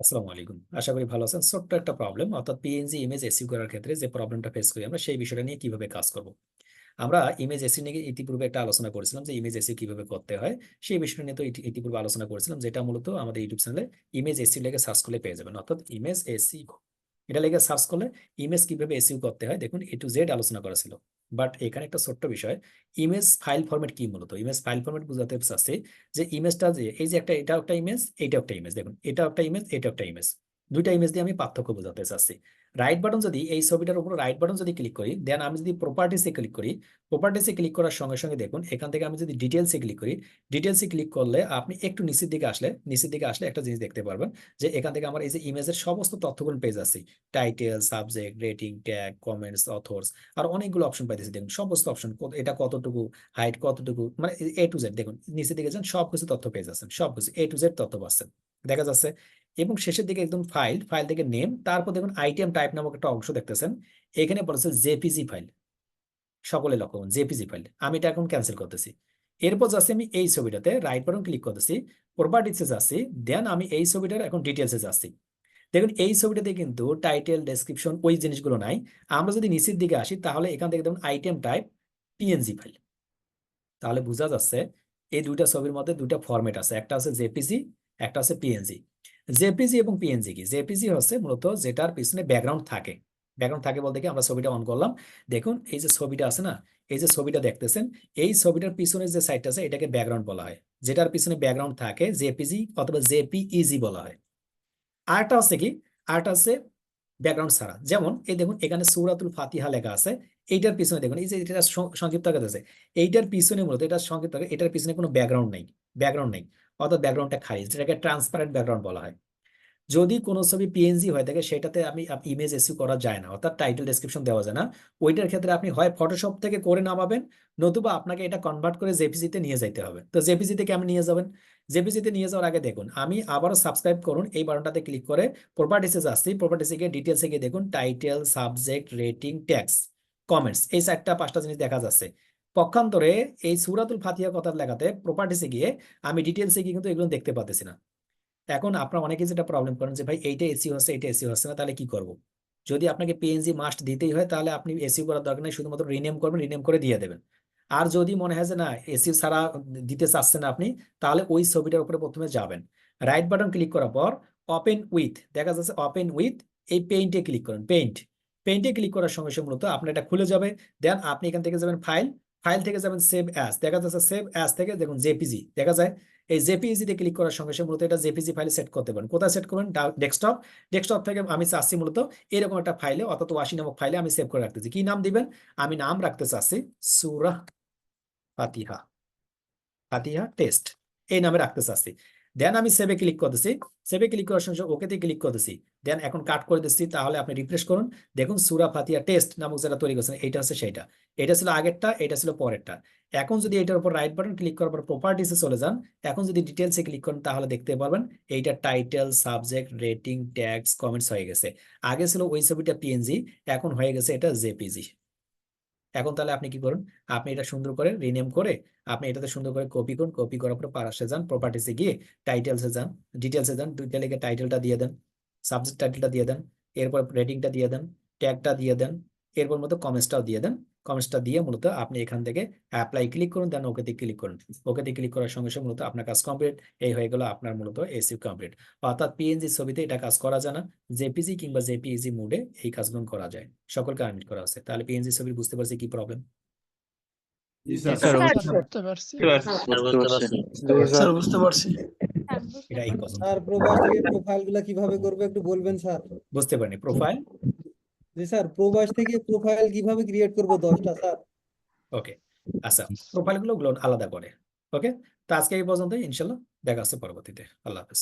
আসসালামু আলাইকুম। আশা করি ভালো আছেন। ছোট্ট একটা প্রবলেম অর্থাৎ পিএনজি ইমেজ এসিউ করার ক্ষেত্রে যে প্রবলেমটা ফেস করি আমরা, সেই বিষয়টা নিয়ে কীভাবে কাজ করব। আমরা ইমেজ এসি নিয়ে ইতিপূর্বে একটা আলোচনা করেছিলাম যে ইমেজ এসিউ কীভাবে করতে হয়। সেই বিষয়টা নিয়ে তো ইতিপূর্বে আলোচনা করেছিলাম, যেটা মূলত আমাদের ইউটিউব চ্যানেলে ইমেজ এসইউ লেগে সার্চ করলে পেয়ে যাবেন। অর্থাৎ ইমেজ এসইউ এটা লেগে সার্চ করলে ইমেজ কীভাবে এসইউ করতে হয়? দেখুন এ টু জেড আলোচনা করা ছিল। বাট এখানে একটা ছোট্ট বিষয়, ইমেজ ফাইল ফরম্যাট কি মূলত? ইমেজ ফাইল ফরম্যাট বুঝাতে চাচ্ছি যে ইমেজটা যে, এই যে একটা, এটা একটা ইমেজ এটা একটা ইমেজ। দেখুন, এটা একটা ইমেজ, এটা একটা ইমেজ। দুইটা ইমেজ দিয়ে আমি পার্থক্য বোঝাতে চাচ্ছি। রাইট বাটন যদি এই ছবিটার উপর রাইট বাটন যদি ক্লিক করি দেন আমি যদি প্রপার্টিসে ক্লিক করি প্রপার্টিসে ক্লিক করার সঙ্গে সঙ্গে দেখুন, এখান থেকে আমি যদি ডিটেলসে ক্লিক করি ডিটেলসে ক্লিক করলে আপনি একটু নিচের দিকে আসলে, নিচের দিকে আসলে একটা জিনিস দেখতে পারবেন যে এখান থেকে আমার এই যে ইমেজের সমস্ত তথ্যগুলো পেজ আছে title subject rating tag comments authors আর অনেকগুলো অপশন পাইতেছি। দেখুন, সমস্ত অপশন এটা কতটুকু হাইট কতটুকু মানে এ টু জেড দেখুন, নিচের দিকে যান সব কিছু তথ্য পেয়ে যাচ্ছেন সব কিছু এ টু জেড তথ্য পাচ্ছেন। দেখা যাচ্ছে এবং শেষের দিকে একদম ফাইল ফাইল থেকে নেম তারপর দেখুন আইটেম টাইপ নামক একটা অংশ দেখতেছেন, এখানে বলেছে জেপিজি ফাইল সকলে লক্ষ্য করুন জেপিজি ফাইল আমি এটা এখন ক্যান্সেল করতেছি। এরপর যাচ্ছি আমি এই ছবিটাতে রাইট বাটন ক্লিক করতেছি প্রপার্টিসে যাচ্ছি দেন আমি এই ছবিটার এখন ডিটেলসে যাচ্ছি। দেখুন, এই ছবিটাতে কিন্তু টাইটেল ডেসক্রিপশন ওই জিনিসগুলো নাই। আমরা যদি নিচের দিকে আসি, তাহলে এখান থেকে দেখুন আইটেম টাইপ পিএনজি ফাইল তাহলে বোঝা যাচ্ছে, এই দুইটা ছবির মধ্যে দুইটা ফরম্যাট আছে। একটা আছে জেপিজি একটা আছে পিএনজি জেপিজি এবং পিএনজি কি? জেপিজি হচ্ছে মূলত যেটার পিছনে ব্যাকগ্রাউন্ড থাকে। ব্যাকগ্রাউন্ড থাকে বলতে কি আমরা ছবিটা অন করলাম। দেখুন, এই যে ছবিটা আছে না, এই যে ছবিটা দেখতেছেন, এই ছবিটার পিছনে যে সাইডটা আছে, এটাকে ব্যাকগ্রাউন্ড বলা হয়। যেটার পিছনে ব্যাকগ্রাউন্ড থাকে জেপিজি অথবা জেপিইজি বলা হয়। আরেকটা হচ্ছে কি? আরেকটা হচ্ছে ব্যাকগ্রাউন্ড ছাড়া। যেমন, এই দেখুন, এখানে সূরাতুল ফাতিহা লেখা আছে। এইটার পিছনে দেখুন, এই যে এটা সংক্ষিপ্ত আছে। এইটার পিছনে মূলত এটা সংক্ষিপ্ত এটার পিছনে কোনো ব্যাকগ্রাউন্ড নেই। ব্যাকগ্রাউন্ড নেই। অর্থাৎ ব্যাকগ্রাউন্ডটা খালি যেটাকে ট্রান্সপারেন্ট ব্যাকগ্রাউন্ড বলা হয়। যদি কোনো ছবি পিএনজি হয়ে থাকে, সেটাতে আমি ইমেজ এসিউ করা যায় না, অর্থাৎ টাইটেল ডেসক্রিপশন দেওয়া যায় না। ওইটার ক্ষেত্রে আপনি হয় ফটোশপ থেকে করে নামাবেন, নতুবা আপনাকে এটা কনভার্ট করে জেপিজিতে নিয়ে যাইতে হবে। তো জেপিজিতে কেমন নিয়ে যাবেন? জেপিজিতে নিয়ে যাওয়ার আগে দেখুন, আমি আবারও সাবস্ক্রাইব করুন, এই বাটনটাতে ক্লিক করে প্রপার্টিসে যাচ্ছি। প্রপার্টিসে গিয়ে ডিটেলসে গিয়ে দেখুন title subject rating tags comments এই চারটা পাঁচটা জিনিস দেখা যাচ্ছে। পক্ষান্তরে এই সুরাতুল ফাতিহা কথার লেখাতে প্রপার্টিসে গিয়ে আমি ডিটেলসে গিয়ে কিন্তু এগুলো দেখতে পাচ্ছি না। এখন আপনারা অনেকে যেটা প্রবলেম করেন যে, ভাই, এইটা এসি হচ্ছে এটা এসি হচ্ছে না, তাহলে কি করব? যদি আপনাকে পিএনজি মাস্ট দিতেই হয়, তাহলে আপনি এসি করার দরকার নেই, শুধুমাত্র রিনেম করবেন রিনেম করে দিয়ে দেবেন। আর যদি মনে হয় যে, না এসি ছাড়া দিতে চাচ্ছেন আপনি, তাহলে ওই ছবিটার উপরে প্রথমে যাবেন। রাইট বাটন ক্লিক করার পর ওপেন উইথ দেখা যাচ্ছে ওপেন উইথ এই পেইন্টে ক্লিক করেন পেইন্ট পেইন্টে ক্লিক করার সঙ্গে সঙ্গে মূলত আপনার এটা খুলে যাবে। দেন আপনি এখান থেকে যাবেন ফাইল ফাইল থেকে যাবেন সেভ অ্যাস, দেখা যাচ্ছে সেভ অ্যাস থেকে দেখুন জেপিজি, দেখা যায় এই জেপিজিতে ক্লিক করার সঙ্গে সঙ্গে মূলত এটা জেপিজি ফাইলে সেট করতে পারেন। কোথায় সেট করবেন? ডেস্কটপ ডেস্কটপ থেকে আমি চাচ্ছি মূলত এরকম একটা ফাইলে, অর্থাৎ ওয়াশি নামক ফাইলে আমি সেভ করে রাখতেছি। কি নাম দিবেন? আমি নাম রাখতে চাচ্ছি সুরাহ ফাতিহা ফাতিহা টেস্ট, এই নামে রাখতে চাচ্ছি। দেন আমি সেভে ক্লিক করতেছি। সেভে ক্লিক করার সঙ্গে ওকেতে ক্লিক করতেছি। দেন এখন কাট করে দিচ্ছি, তাহলে আপনি রিফ্রেশ করুন। দেখুন সুরা ফাতিহা টেস্ট নামক যেটা তৈরি করছেন, এইটা হচ্ছে সেইটা। এটা ছিল আগেরটা, এটা ছিল পরেরটা। এখন যদি এটার উপর রাইট বাটন ক্লিক করার পর প্রপার্টিসে চলে যান, এখন যদি ডিটেলসে ক্লিক করেন, তাহলে দেখতে পারবেন এইটা title subject rating tags comments হয়ে গেছে। আগে ছিল ওই ছবিটা পিএনজি এখন হয়ে গেছে এটা জেপিজি এখন তাহলে আপনি কি করুন, আপনি এটা সুন্দর করে রিনেম করে, আপনি এটাতে সুন্দর করে কপি করুন কপি করার পরে পারাসে যান প্রপার্টিসে গিয়ে টাইটেলসে যান ডিটেলসে যান, দুইটা লিখে টাইটেলটা দিয়ে দেন সাবজেক্ট টাইটেলটা দিয়ে দেন, এরপর রেটিংটা দিয়ে দেন ট্যাগটা দিয়ে দেন, এরপর মতো কমেন্টসটাও দিয়ে দেন। কমেন্টসটা দিয়ে মূলত আপনি এখান থেকে অ্যাপ্লাই ক্লিক করুন দেন ওকেতে ক্লিক করুন। ওকেতে ক্লিক করার সঙ্গে সঙ্গে মূলত আপনার কাজ কমপ্লিট এই হয়ে গেল আপনার মূলত এসিউ কমপ্লিট অর্থাৎ পিএনজি ছবিতে এটা কাজ করা যায় না জেপিজি কিংবা জেপিইজি মোডে এই কাজগুলো করা যায়। সকলকে আনমিট করা আছে। তাহলে পিএনজি ছবি বুঝতে পারছি কি প্রবলেম বুঝতে পারছি। স্যার বুঝতে পারছি। এটা এই কথা স্যার প্রবাস প্রোফাইলগুলা কীভাবে করব একটু বলবেন স্যার? বুঝতে পারিনি। প্রোফাইল জি স্যার প্রবাস থেকে প্রোফাইল কীভাবে ক্রিয়েট করব দশটা, স্যার? ওকে আচ্ছা প্রোফাইলগুলো আলাদা করে ওকে তো আজকে এই পর্যন্ত ইনশাল্লাহ দেখা হচ্ছে পরবর্তীতে। আল্লাহ হাফেজ।